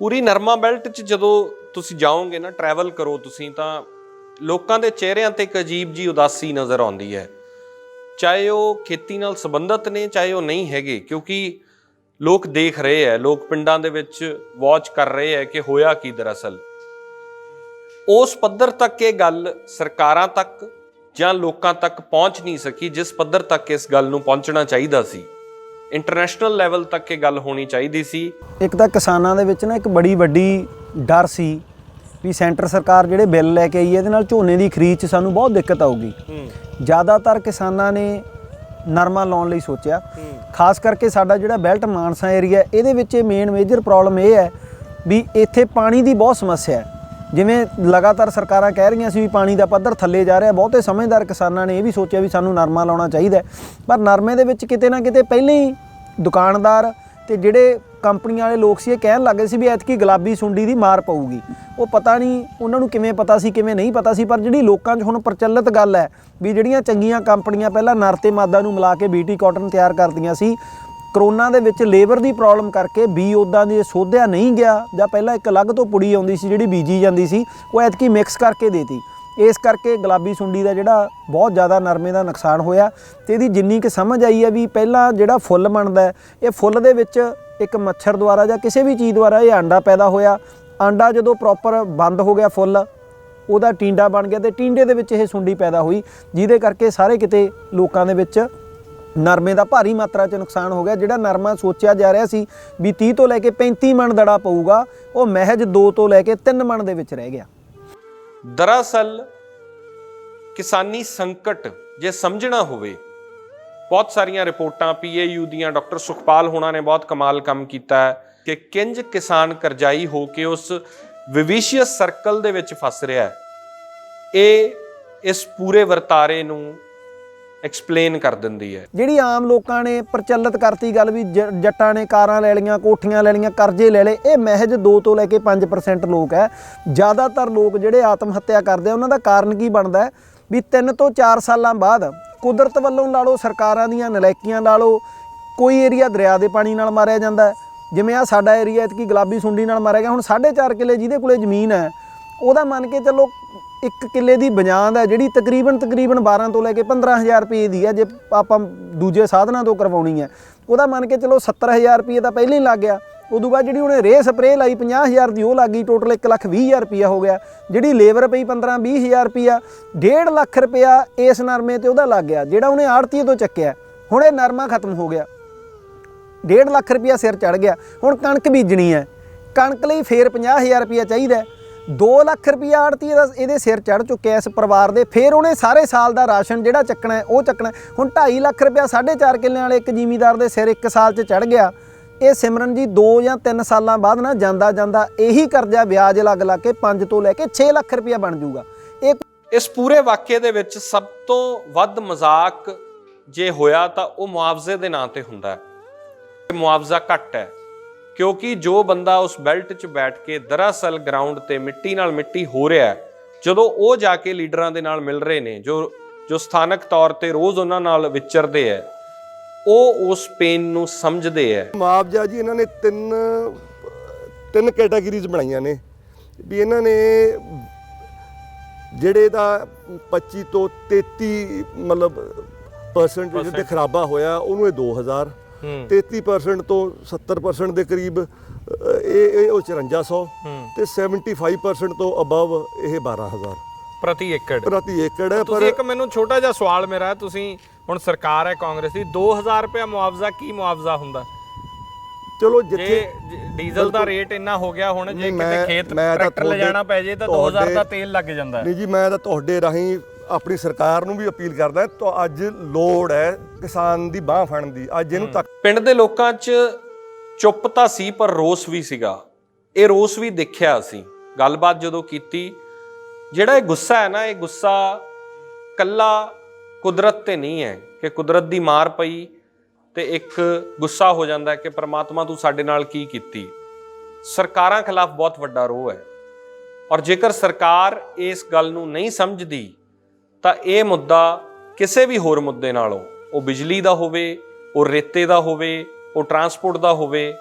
ਪੂਰੀ ਨਰਮਾ ਬੈਲਟ 'ਚ ਜਦੋਂ ਤੁਸੀਂ ਜਾਓਗੇ ਨਾ ਟਰੈਵਲ ਕਰੋ ਤੁਸੀਂ, ਤਾਂ ਲੋਕਾਂ ਦੇ ਚਿਹਰਿਆਂ ਤੇ ਇੱਕ ਅਜੀਬ ਜੀ ਉਦਾਸੀ ਨਜ਼ਰ ਆਉਂਦੀ ਹੈ। ਚਾਹੇ ਉਹ ਖੇਤੀ ਨਾਲ ਸੰਬੰਧਿਤ ਨੇ, ਚਾਹੇ ਉਹ ਨਹੀਂ ਹੈਗੇ, ਕਿਉਂਕਿ ਲੋਕ ਦੇਖ ਰਹੇ ਹੈ, ਲੋਕ ਪਿੰਡਾਂ ਦੇ ਵਿੱਚ ਵਾਚ ਕਰ ਰਹੇ ਹੈ ਕਿ ਹੋਇਆ ਕੀ ਦਰਅਸਲ। ਉਸ ਪੱਧਰ ਤੱਕ ਇਹ ਗੱਲ ਸਰਕਾਰਾਂ ਤੱਕ ਜਾਂ ਲੋਕਾਂ ਤੱਕ ਪਹੁੰਚ ਨਹੀਂ ਸਕੀ, ਜਿਸ ਪੱਧਰ ਤੱਕ ਇਸ ਗੱਲ ਨੂੰ ਪਹੁੰਚਣਾ ਚਾਹੀਦਾ ਸੀ। ਇੰਟਰਨੈਸ਼ਨਲ ਲੈਵਲ ਤੱਕ ਇਹ ਗੱਲ ਹੋਣੀ ਚਾਹੀਦੀ ਸੀ। ਇੱਕ ਤਾਂ ਕਿਸਾਨਾਂ ਦੇ ਵਿੱਚ ਨਾ ਇੱਕ ਬੜੀ ਵੱਡੀ ਡਰ ਸੀ ਵੀ ਸੈਂਟਰ ਸਰਕਾਰ ਜਿਹੜੇ ਬਿੱਲ ਲੈ ਕੇ ਆਈ ਹੈ ਇਹਦੇ ਨਾਲ ਝੋਨੇ ਦੀ ਖਰੀਦ 'ਚ ਸਾਨੂੰ ਬਹੁਤ ਦਿੱਕਤ ਆਊਗੀ। ਜ਼ਿਆਦਾਤਰ ਕਿਸਾਨਾਂ ਨੇ ਨਰਮਾ ਲਾਉਣ ਲਈ ਸੋਚਿਆ। ਖਾਸ ਕਰਕੇ ਸਾਡਾ ਜਿਹੜਾ ਬੈਲਟ ਮਾਨਸਾ ਏਰੀਆ ਇਹਦੇ ਵਿੱਚ ਮੇਨ ਮੇਜਰ ਪ੍ਰੋਬਲਮ ਇਹ ਹੈ ਵੀ ਇੱਥੇ ਪਾਣੀ ਦੀ ਬਹੁਤ ਸਮੱਸਿਆ ਹੈ। ਜਿਵੇਂ ਲਗਾਤਾਰ ਸਰਕਾਰਾਂ ਕਹਿ ਰਹੀਆਂ ਸੀ ਵੀ ਪਾਣੀ ਦਾ ਪੱਧਰ ਥੱਲੇ ਜਾ ਰਿਹਾ, ਬਹੁਤੇ ਸਮਝਦਾਰ ਕਿਸਾਨਾਂ ਨੇ ਇਹ ਵੀ ਸੋਚਿਆ ਵੀ ਸਾਨੂੰ ਨਰਮਾ ਲਾਉਣਾ ਚਾਹੀਦਾ ਪਰ ਨਰਮੇ ਦੇ ਵਿੱਚ ਕਿਤੇ ਨਾ ਕਿਤੇ ਪਹਿਲਾਂ ਹੀ ਦੁਕਾਨਦਾਰ ਤੇ ਜਿਹੜੇ ਕੰਪਨੀਆਂ ਵਾਲੇ ਲੋਕ ਸੀ, ਇਹ ਕਹਿਣ ਲੱਗੇ ਸੀ ਵੀ ਐਤਕੀ ਗੁਲਾਬੀ ਸੁੰਡੀ ਦੀ ਮਾਰ ਪਊਗੀ। ਉਹ ਪਤਾ ਨਹੀਂ ਉਹਨਾਂ ਨੂੰ ਕਿਵੇਂ ਪਤਾ ਸੀ, ਕਿਵੇਂ ਨਹੀਂ ਪਤਾ ਸੀ, ਪਰ ਜਿਹੜੀ ਲੋਕਾਂ 'ਚ ਹੁਣ ਪ੍ਰਚਲਿਤ ਗੱਲ ਹੈ ਵੀ ਜਿਹੜੀਆਂ ਚੰਗੀਆਂ ਕੰਪਨੀਆਂ ਪਹਿਲਾਂ ਨਰ ਤੇ ਮਾਦਾ ਨੂੰ ਮਿਲਾ ਕੇ ਬੀਟੀ ਕਾਟਨ ਤਿਆਰ ਕਰਦੀਆਂ ਸੀ ਕਰੋਨਾ ਦੇ ਵਿੱਚ ਲੇਬਰ ਦੀ ਪ੍ਰੋਬਲਮ ਕਰਕੇ ਬੀ ਉਦਾਂ ਦੀ ਸੋਧਿਆ ਨਹੀਂ ਗਿਆ ਜਾਂ ਪਹਿਲਾਂ ਇੱਕ ਅਲੱਗ ਤੋਂ ਪੁੜੀ ਆਉਂਦੀ ਸੀ ਜਿਹੜੀ ਬੀਜੀ ਜਾਂਦੀ ਸੀ, ਉਹ ਐਤਕੀ ਮਿਕਸ ਕਰਕੇ ਦੇਤੀ। ਇਸ ਕਰਕੇ ਗੁਲਾਬੀ ਸੁੰਡੀ ਦਾ ਜਿਹੜਾ ਬਹੁਤ ਜ਼ਿਆਦਾ ਨਰਮੇ ਦਾ ਨੁਕਸਾਨ ਹੋਇਆ ਤੇ ਇਹਦੀ ਜਿੰਨੀ ਕਿ ਸਮਝ ਆਈ ਹੈ ਵੀ ਪਹਿਲਾਂ ਜਿਹੜਾ ਫੁੱਲ ਬਣਦਾ ਇਹ ਫੁੱਲ ਦੇ ਵਿੱਚ ਇੱਕ ਮੱਛਰ ਦੁਆਰਾ ਜਾਂ ਕਿਸੇ ਵੀ ਚੀਜ਼ ਦੁਆਰਾ ਇਹ ਆਂਡਾ ਪੈਦਾ ਹੋਇਆ। ਆਂਡਾ ਜਦੋਂ ਪ੍ਰੋਪਰ ਬੰਦ ਹੋ ਗਿਆ ਫੁੱਲ, ਉਹਦਾ ਟੀਂਡਾ ਬਣ ਗਿਆ ਤੇ ਟੀਂਡੇ ਦੇ ਵਿੱਚ ਇਹ ਸੁੰਡੀ ਪੈਦਾ ਹੋਈ, ਜਿਹਦੇ ਕਰਕੇ ਸਾਰੇ ਕਿਤੇ ਲੋਕਾਂ ਦੇ ਵਿੱਚ ਨਰਮੇ ਦਾ ਭਾਰੀ ਮਾਤਰਾ 'ਚ ਨੁਕਸਾਨ ਹੋ ਗਿਆ, ਜਿਹੜਾ ਨਰਮਾ ਸੋਚਿਆ ਜਾ ਰਿਹਾ ਸੀ ਵੀ 30 ਤੋਂ ਲੈ ਕੇ 35 ਮਣ ਦੜਾ ਪਊਗਾ, ਉਹ ਮਹਿਜ 2 ਤੋਂ ਲੈ ਕੇ 3 ਮਣ ਦੇ ਵਿੱਚ ਰਹਿ ਗਿਆ। ਦਰਅਸਲ, ਕਿਸਾਨੀ ਸੰਕਟ ਜੇ ਸਮਝਣਾ ਹੋਵੇ, ਬਹੁਤ ਸਾਰੀਆਂ ਰਿਪੋਰਟਾਂ ਪੀਏਯੂ ਦੀਆਂ, ਡਾਕਟਰ ਸੁਖਪਾਲ ਹੋਣਾ ਨੇ ਬਹੁਤ ਕਮਾਲ ਕੰਮ ਕੀਤਾ ਹੈ ਕਿ ਕਿੰਜ ਕਿਸਾਨ ਕਰਜ਼ਾਈ ਹੋ ਕੇ ਉਸ ਵਿਵਿਸ਼ੀਅਸ ਸਰਕਲ ਦੇ ਵਿੱਚ ਫਸ ਰਿਹਾ ਹੈ। ਇਹ ਇਸ ਪੂਰੇ ਵਰਤਾਰੇ ਨੂੰ ਐਕਸਪਲੇਨ ਕਰ ਦਿੰਦੀ ਹੈ। ਜਿਹੜੀ ਆਮ ਲੋਕਾਂ ਨੇ ਪ੍ਰਚਲਿਤ ਕਰਤੀ ਗੱਲ ਵੀ ਜ- ਜੱਟਾਂ ਨੇ ਕਾਰਾਂ ਲੈ ਲਈਆਂ, ਕੋਠੀਆਂ ਲੈ ਲਈਆਂ, ਕਰਜ਼ੇ ਲੈ ਲਏ, ਇਹ ਮਹਿਜ 2 ਤੋਂ ਲੈ ਕੇ 5% ਲੋਕ ਹੈ। ਜ਼ਿਆਦਾਤਰ ਲੋਕ ਜਿਹੜੇ ਆਤਮ ਹੱਤਿਆ ਕਰਦੇ ਆ, ਉਹਨਾਂ ਦਾ ਕਾਰਨ ਕੀ ਬਣਦਾ ਹੈ? ਵੀ 3 ਤੋਂ 4 ਸਾਲਾਂ ਬਾਅਦ ਕੁਦਰਤ ਵੱਲੋਂ ਲਾ ਲਓ, ਸਰਕਾਰਾਂ ਦੀਆਂ ਨਲਾਇਕੀਆਂ ਲਾ ਲਓ, ਕੋਈ ਏਰੀਆ ਦਰਿਆ ਦੇ ਪਾਣੀ ਨਾਲ ਮਾਰਿਆ ਜਾਂਦਾ ਹੈ। ਜਿਵੇਂ ਆ ਸਾਡਾ ਏਰੀਆ, ਇਤਕੀ ਗੁਲਾਬੀ ਸੁੰਡੀ ਨਾਲ ਮਾਰਿਆ ਗਿਆ, ਹੁਣ 4.5 ਕਿੱਲੇ ਜਿਹਦੇ ਕੋਲੇ ਜ਼ਮੀਨ ਹੈ, ਉਹਦਾ ਮੰਨ ਕੇ ਚੱਲੋ ਇੱਕ ਕਿੱਲੇ ਦੀ ਬਜਾਂਦ ਹੈ ਜਿਹੜੀ ਤਕਰੀਬਨ ਤਕਰੀਬਨ 12 ਤੋਂ ਲੈ ਕੇ 15000 ਰੁਪਏ ਦੀ ਹੈ, ਜੇ ਆਪਾਂ ਦੂਜੇ ਸਾਧਨਾਂ ਤੋਂ ਕਰਵਾਉਣੀ ਹੈ। ਉਹਦਾ ਮੰਨ ਕੇ ਚੱਲੋ 70000 ਰੁਪਏ ਤਾਂ ਪਹਿਲਾਂ ਹੀ ਲੱਗ ਗਿਆ। ਉਦੋਂ ਬਾਅਦ ਜਿਹੜੀ ਉਹਨੇ ਰੇਹ ਸਪਰੇਅ ਲਾਈ 50000 ਦੀ, ਉਹ ਲੱਗ ਗਈ ਟੋਟਲ 120000 ਰੁਪਇਆ ਹੋ ਗਿਆ। ਜਿਹੜੀ ਲੇਬਰ ਪਈ 15 20000 ਰੁਪਇਆ 1.5 ਲੱਖ ਰੁਪਇਆ ਇਸ ਨਰਮੇ ਤੇ ਉਹਦਾ ਲੱਗ ਗਿਆ, ਜਿਹੜਾ ਉਹਨੇ ਆੜਤੀ ਤੋਂ ਚੱਕਿਆ। ਹੁਣ ਇਹ ਨਰਮਾ ਖਤਮ ਹੋ ਗਿਆ। 1.5 ਲੱਖ ਰੁਪਇਆ ਸਿਰ ਚੜ ਗਿਆ। ਹੁਣ ਕਣਕ ਬੀਜਣੀ ਹੈ। ਕਣਕ ਲਈ ਫੇਰ 50000 ਰੁਪਇਆ ਚਾਹੀਦਾ 2 ਲੱਖ ਰੁਪਇਆ ਆੜਤੀ ਦਾ ਇਹਦੇ ਸਿਰ ਚੜ ਚੁੱਕਿਆ ਇਸ ਪਰਿਵਾਰ ਦੇ। ਫਿਰ ਉਹਨੇ ਸਾਰੇ ਸਾਲ ਦਾ ਰਾਸ਼ਨ ਜਿਹੜਾ ਚੱਕਣਾ ਉਹ ਚੱਕਣਾ ਹੁਣ 2.5 ਲੱਖ ਰੁਪਇਆ 4.5 ਕਿੱਲਿਆਂ ਵਾਲੇ ਇੱਕ ਜ਼ਿਮੀਂਦਾਰ ਦੇ ਸਿਰ ਇੱਕ ਸਾਲ 'ਚ ਚੜ ਗਿਆ। ਇਹ ਸਿਮਰਨ ਜੀ 2 ਜਾਂ 3 ਸਾਲਾਂ ਬਾਅਦ ਨਾ ਜਾਂਦਾ ਜਾਂਦਾ ਇਹੀ ਕਰਜ਼ਾ ਵਿਆਜ ਲੱਗ ਲੱਗ ਕੇ 5 ਤੋਂ ਲੈ ਕੇ 6 ਲੱਖ ਰੁਪਇਆ ਬਣ ਜਾਊਗਾ। ਇਹ ਇਸ ਪੂਰੇ ਵਾਕਿਏ ਦੇ ਵਿੱਚ ਸਭ ਤੋਂ ਵੱਧ ਮਜ਼ਾਕ ਜੇ ਹੋਇਆ ਤਾਂ ਉਹ ਮੁਆਵਜ਼ੇ ਦੇ ਨਾਂ ਤੇ ਹੁੰਦਾ ਹੈ। ਮੁਆਵਜ਼ਾ ਘੱਟ ਹੈ। ਕਿਉਂਕਿ ਜੋ ਬੰਦਾ ਉਸ ਬੈਲਟ 'ਚ ਬੈਠ ਕੇ ਦਰਅਸਲ ਗਰਾਊਂਡ ਤੇ ਮਿੱਟੀ ਨਾਲ ਮਿੱਟੀ ਹੋ ਰਿਹਾ ਹੈ ਜਦੋਂ ਉਹ ਜਾ ਕੇ ਲੀਡਰਾਂ ਦੇ ਨਾਲ ਮਿਲ ਰਹੇ ਨੇ ਜੋ ਜੋ ਸਥਾਨਕ ਤੌਰ ਤੇ ਰੋਜ਼ ਉਹਨਾਂ ਨਾਲ ਵਿਚਰਦੇ ਹੈ ਉਹ ਉਸ ਪੇਨ ਨੂੰ ਸਮਝਦੇ ਹੈ। ਮੁਆਵਜ਼ਾ ਜੀ ਇਹਨਾਂ ਨੇ ਤਿੰਨ ਤਿੰਨ ਕੈਟਾਗਰੀਜ਼ ਬਣਾਈਆਂ ਨੇ। ਵੀ ਇਹਨਾਂ ਨੇ ਜਿਹੜੇ ਦਾ 25 ਤੋਂ 33 ਮਤਲਬ ਪਰਸੈਂਟ ਤੇ ਖਰਾਬਾ ਹੋਇਆ ਉਹਨੂੰ ਇਹ 2000 ਹੂੰ 33% ਤੋਂ 70% ਦੇ ਕਰੀਬ ਇਹ ਇਹ ਉਹ 5400 ਹੂੰ। ਤੇ 75% ਤੋਂ ਅਬਵ ਇਹ 12000 ਪ੍ਰਤੀ ਏਕੜ। ਪ੍ਰਤੀ ਏਕੜ ਹੈ ਪਰ ਤੁਸੀਂ ਇੱਕ ਮੈਨੂੰ ਛੋਟਾ ਜਿਹਾ ਸਵਾਲ ਮੇਰਾ ਹੈ, ਤੁਸੀਂ ਹੁਣ ਸਰਕਾਰ ਹੈ ਕਾਂਗਰਸ ਦੀ 2000 ਰੁਪਏ ਮੁਆਵਜ਼ਾ ਕੀ ਮੁਆਵਜ਼ਾ ਹੁੰਦਾ? ਚਲੋ ਜਿੱਥੇ ਡੀਜ਼ਲ ਦਾ ਰੇਟ ਇੰਨਾ ਹੋ ਗਿਆ ਹੁਣ ਜੇ ਕਿਤੇ ਖੇਤ ਟਰੈਕਟਰ ਤੁਹਾਡੇ- ਲਿਜਾਣਾ ਪੈ ਜੇ ਤਾਂ 2000 ਦਾ ਤੇਲ ਲੱਗ ਜਾਂਦਾ। ਨਹੀਂ ਜੀ ਮੈਂ ਤਾਂ ਤੁਹਾਡੇ ਰਾਹੀਂ ਆਪਣੀ ਸਰਕਾਰ ਨੂੰ ਵੀ ਅਪੀਲ ਕਰਦਾ ਤਾਂ ਅੱਜ ਲੋੜ ਹੈ ਕਿਸਾਨ ਦੀ ਬਾਹ ਫੜਨ ਦੀ। ਅੱਜ ਇਹਨੂੰ ਤੱਕ ਪਿੰਡ ਦੇ ਲੋਕਾਂ 'ਚ ਚੁੱਪ ਤਾਂ ਸੀ ਪਰ ਰੋਸ ਵੀ ਸੀਗਾ। ਇਹ ਰੋਸ ਵੀ ਦੇਖਿਆ ਅਸੀਂ। ਗੱਲਬਾਤ ਜਦੋਂ ਕੀਤੀ ਜਿਹੜਾ ਇਹ ਗੁੱਸਾ ਹੈ ਨਾ ਇਹ ਗੁੱਸਾ ਕੱਲਾ ਕੁਦਰਤ ਤੇ ਨਹੀਂ ਹੈ ਕਿ ਕੁਦਰਤ ਦੀ ਮਾਰ ਪਈ ਤੇ ਇੱਕ ਗੁੱਸਾ ਹੋ ਜਾਂਦਾ ਹੈ ਕਿ ਪ੍ਰਮਾਤਮਾ ਤੂੰ ਸਾਡੇ ਨਾਲ ਕੀ ਕੀਤੀ। ਸਰਕਾਰਾਂ ਖਿਲਾਫ ਬਹੁਤ ਵੱਡਾ ਰੋਹ ਹੈ। ਔਰ ਜੇਕਰ ਸਰਕਾਰ ਇਸ ਗੱਲ ਨੂੰ ਨਹੀਂ ਸਮਝਦੀ ਤਾਂ ਇਹ ਮੁੱਦਾ ਕਿਸੇ ਵੀ ਹੋਰ ਮੁੱਦੇ ਨਾਲੋਂ, ਉਹ ਬਿਜਲੀ ਦਾ ਹੋਵੇ, ਉਹ ਰੇਤੇ ਦਾ ਹੋਵੇ, ਉਹ ਟਰਾਂਸਪੋਰਟ ਦਾ ਹੋਵੇ,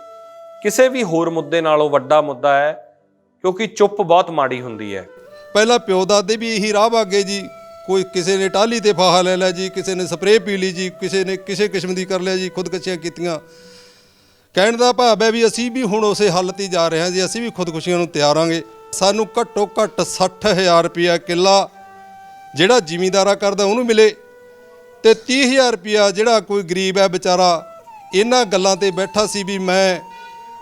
ਕਿਸੇ ਵੀ ਹੋਰ ਮੁੱਦੇ ਨਾਲੋਂ ਵੱਡਾ ਮੁੱਦਾ ਹੈ, ਕਿਉਂਕਿ ਚੁੱਪ ਬਹੁਤ ਮਾੜੀ ਹੁੰਦੀ ਹੈ। ਪਹਿਲਾਂ ਪਿਓ ਦਾਦੇ ਵੀ ਇਹੀ ਰਾਹ ਭਾਗੇ ਜੀ, ਕੋਈ ਕਿਸੇ ਨੇ ਟਾਲੀ ਤੇ ਫਾਹਾ ਲੈ ਲਿਆ ਜੀ, ਕਿਸੇ ਨੇ ਸਪਰੇਅ ਪੀ ਲਈ ਜੀ, ਕਿਸੇ ਨੇ ਕਿਸੇ ਕਿਸਮ ਦੀ ਕਰ ਲਿਆ ਜੀ, ਖੁਦਕਸ਼ੀਆਂ ਕੀਤੀਆਂ। ਕਹਿਣ ਦਾ ਭਾਵ ਹੈ ਵੀ ਅਸੀਂ ਵੀ ਹੁਣ ਉਸੇ ਹੱਲ 'ਤੇ ਜਾ ਰਹੇ ਹਾਂ ਜੀ, ਅਸੀਂ ਵੀ ਖੁਦਕੁਸ਼ੀਆਂ ਨੂੰ ਤਿਆਰਾਂਗੇ ਸਾਨੂੰ ਘੱਟੋ ਘੱਟ 60000 ਰੁਪਇਆ ਕਿੱਲਾ ਜਿਹੜਾ ਜ਼ਿਮੀਂਦਾਰਾ ਕਰਦਾ ਉਹਨੂੰ ਮਿਲੇ। ਤੇ 30000 ਰੁਪਇਆ ਜਿਹੜਾ ਕੋਈ ਗਰੀਬ ਹੈ ਵਿਚਾਰਾ, ਇਹਨਾਂ ਗੱਲਾਂ ਤੇ ਬੈਠਾ ਸੀ ਵੀ ਮੈਂ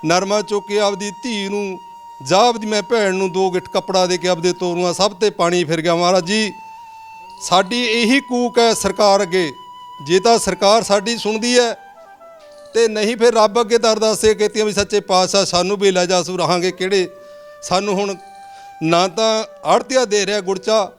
ਨਰਮਾ ਚੁੱਕ ਕੇ ਆਪਦੀ ਧੀ ਨੂੰ ਜਾਂ ਆਪਦੀ ਮੈਂ ਭੈਣ ਨੂੰ ਦੋ ਗਿੱਠ ਕੱਪੜਾ ਦੇ ਕੇ ਆਪਦੇ ਤੋਰੂਆਂ, ਸਭ ਤੇ ਪਾਣੀ ਫਿਰ ਗਿਆ ਮਹਾਰਾਜ ਜੀ। ਸਾਡੀ ਇਹੀ ਕੂਕ ਹੈ ਸਰਕਾਰ ਅੱਗੇ। ਜੇ ਤਾਂ ਸਰਕਾਰ ਸਾਡੀ ਸੁਣਦੀ ਹੈ, ਤੇ ਨਹੀਂ ਫਿਰ ਰੱਬ ਅੱਗੇ ਤਾਂ ਅਰਦਾਸੇ ਕੀਤੀਆਂ ਵੀ ਸੱਚੇ ਪਾਤਸ਼ਾਹ ਸਾਨੂੰ ਵੀ ਲੈ ਜਾਸੂ ਰਹਾਂਗੇ ਕਿਹੜੇ? ਸਾਨੂੰ ਹੁਣ ਨਾ ਤਾਂ ਆੜਤੀਆ ਦੇ ਰਿਹਾ ਗੁੜਚਾ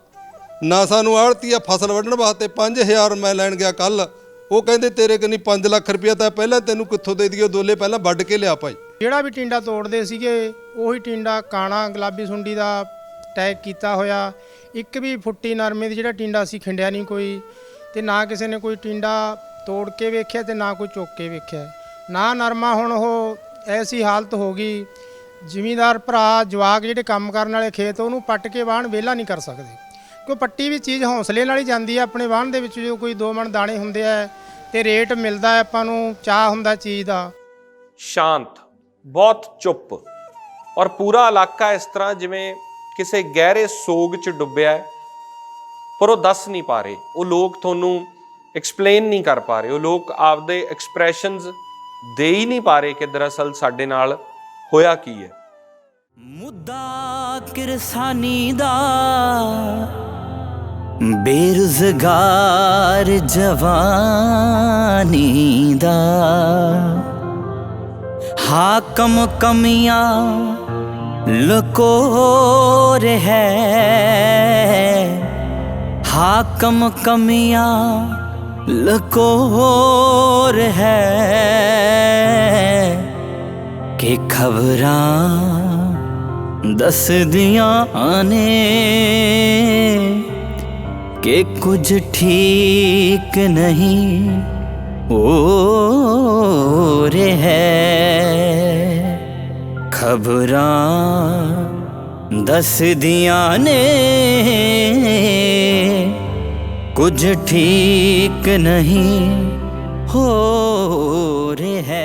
ਨਾ ਸਾਨੂੰ ਆੜਤੀਆ ਫਸਲ ਵੱਢਣ ਵਾਸਤੇ 5000 ਮੈਂ ਲੈਣ ਗਿਆ ਕੱਲ ਉਹ ਕਹਿੰਦੇ ਤੇਰੇ ਕੰਨੀ 5 ਲੱਖ ਰੁਪਇਆ ਤਾਂ ਪਹਿਲਾਂ ਤੈਨੂੰ ਕਿੱਥੋਂ ਦੇ ਦਈਏ ਦੋਲੇ ਪਹਿਲਾਂ ਵੱਢ ਕੇ ਲਿਆ ਭਾਈ। ਜਿਹੜਾ ਵੀ ਟਿੰਡਾ ਤੋੜਦੇ ਸੀਗੇ, ਉਹੀ ਟਿੰਡਾ ਕਾਣਾ ਗੁਲਾਬੀ ਸੁੰਡੀ ਦਾ ਟੈਗ ਕੀਤਾ ਹੋਇਆ। ਇੱਕ ਵੀ ਫੁੱਟੀ ਨਰਮੇ ਦੀ ਜਿਹੜਾ ਟਿੰਡਾ ਸੀ, ਖਿੰਡਿਆ ਨਹੀਂ ਕੋਈ। ਤੇ ਨਾ ਕਿਸੇ ਨੇ ਕੋਈ ਟਿੰਡਾ ਤੋੜ ਕੇ ਵੇਖਿਆ ਤੇ ਨਾ ਕੋਈ ਚੁੱਕ ਕੇ ਵੇਖਿਆ। ਨਾ ਨਰਮਾ ਹੁਣ ਉਹ ਐਸੀ ਹਾਲਤ ਹੋ ਗਈ, ਜ਼ਿਮੀਂਦਾਰ ਭਰਾ ਜਵਾਕ ਜਿਹੜੇ ਕੰਮ ਕਰਨ ਵਾਲੇ ਖੇਤ, ਉਹਨੂੰ ਪੱਟ ਕੇ ਵਾਹਣ ਵਿਹਲਾ ਨਹੀਂ ਕਰ ਸਕਦੇ। ਕੋਈ ਪੱਟੀ ਵੀ ਚੀਜ਼ ਹੌਸਲੇ ਨਾਲ ਹੀ ਜਾਂਦੀ ਹੈ ਆਪਣੇ ਵਾਹਣ ਦੇ ਵਿੱਚ ਜੋ ਕੋਈ ਦੋ ਮਣ ਦਾਣੇ ਹੁੰਦੇ ਆ ਤੇ ਰੇਟ ਮਿਲਦਾ ਹੈ ਆਪਾਂ ਨੂੰ ਚਾਹ ਹੁੰਦਾ ਚੀਜ਼ ਦਾ। ਸ਼ਾਂਤ ਬਹੁਤ ਚੁੱਪ ਔਰ ਪੂਰਾ ਇਲਾਕਾ ਇਸ ਤਰ੍ਹਾਂ ਜਿਵੇਂ ਕਿਸੇ ਗਹਿਰੇ ਸੋਗ 'ਚ ਡੁੱਬਿਆ ਹੈ ਪਰ ਉਹ ਦੱਸ ਨਹੀਂ ਪਾ ਰਹੇ। ਉਹ ਲੋਕ ਤੁਹਾਨੂੰ ਐਕਸਪਲੇਨ ਨਹੀਂ ਕਰ ਪਾ ਰਹੇ। ਉਹ ਲੋਕ ਆਪਦੇ ਐਕਸਪ੍ਰੈਸ਼ਨਸ ਦੇ ਹੀ ਨਹੀਂ ਪਾ ਰਹੇ ਕਿ ਦਰਅਸਲ ਸਾਡੇ ਨਾਲ ਹੋਇਆ ਕੀ ਹੈ। ਮੁੱਦਾ ਕਿਰਸਾਨੀ ਦਾ ਬੇਰੁਜ਼ਗਾਰ ਜਵਾਨੀ ਦਾ ਹਾਕਮ ਕਮੀਆਂ ਲਕੋ ਹੈ ਹਾਕਮ ਕਮੀਆਂ ਲਕੋ ਹੈ ਕਿ ਖਬਰਾਂ ਦੱਸਦੀਆਂ ਨੇ ਕਿ ਕੁਝ ਠੀਕ ਨਹੀਂ ਹੋ ਰਿਹਾ ਹੈ ਖਬਰਾਂ ਦੱਸਦੀਆਂ ਨੇ ਕੁਝ ਠੀਕ ਨਹੀਂ ਹੋ ਰਿਹਾ ਹੈ